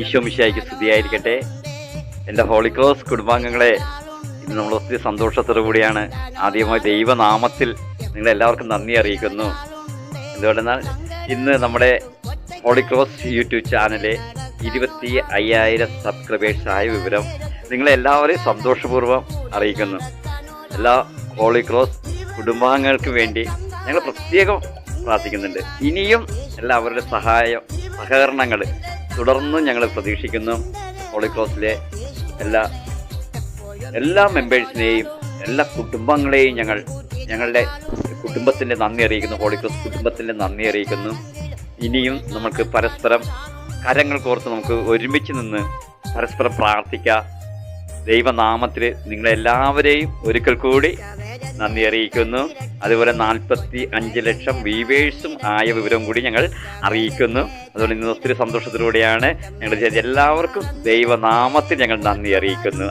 ഈശോ മിശിയായിക്ക് സ്തുതിയായിരിക്കട്ടെ. എന്റെ ഹോളിക്രോസ് കുടുംബാംഗങ്ങളെ ഇന്ന് നമ്മൾ ഒത്തിരി സന്തോഷത്തോടു കൂടിയാണ് ആദ്യമായി ദൈവനാമത്തിൽ നിങ്ങളെല്ലാവർക്കും നന്ദി അറിയിക്കുന്നു. എന്തുകൊണ്ടെന്നാൽ ഇന്ന് നമ്മുടെ ഹോളിക്രോസ് യൂട്യൂബ് ചാനലിലെ ഇരുപത്തി അയ്യായിരം സബ്സ്ക്രൈബേഴ്സ് ആയ വിവരം നിങ്ങളെല്ലാവരെയും സന്തോഷപൂർവം അറിയിക്കുന്നു. എല്ലാ ഹോളിക്രോസ് കുടുംബാംഗങ്ങൾക്ക് വേണ്ടി ഞങ്ങൾ പ്രത്യേകം പ്രാർത്ഥിക്കുന്നുണ്ട്. ഇനിയും എല്ലാവരുടെ സഹായം സഹകരണങ്ങൾ തുടർന്നും ഞങ്ങൾ പ്രതീക്ഷിക്കുന്നു ഹോളിക്രോസിലെ എല്ലാ എല്ലാ മെമ്പേഴ്സിനെയും എല്ലാ കുടുംബങ്ങളെയും ഞങ്ങൾ ഞങ്ങളുടെ കുടുംബത്തിന്റെ നന്ദി അറിയിക്കുന്നു. ഹോളിക്രോസ് കുടുംബത്തിന്റെ നന്ദി അറിയിക്കുന്നു. ഇനിയും നമുക്ക് പരസ്പരം കരങ്ങൾ കോർത്ത് നമുക്ക് ഒരുമിച്ച് നിന്ന് പരസ്പരം പ്രാർത്ഥിക്കാം. ദൈവനാമത്തിൽ നിങ്ങളെല്ലാവരെയും ഒരിക്കൽ കൂടി നന്ദി അറിയിക്കുന്നു. അതുപോലെ നാൽപ്പത്തി അഞ്ച് ലക്ഷം വീവേഴ്സും ആയ വിവരം കൂടി ഞങ്ങൾ അറിയിക്കുന്നു. അതുകൊണ്ട് ഇന്ന് ഒത്തിരി സന്തോഷത്തിലൂടെയാണ് ഞങ്ങൾ എല്ലാവർക്കും ദൈവനാമത്തിൽ ഞങ്ങൾ നന്ദി അറിയിക്കുന്നു.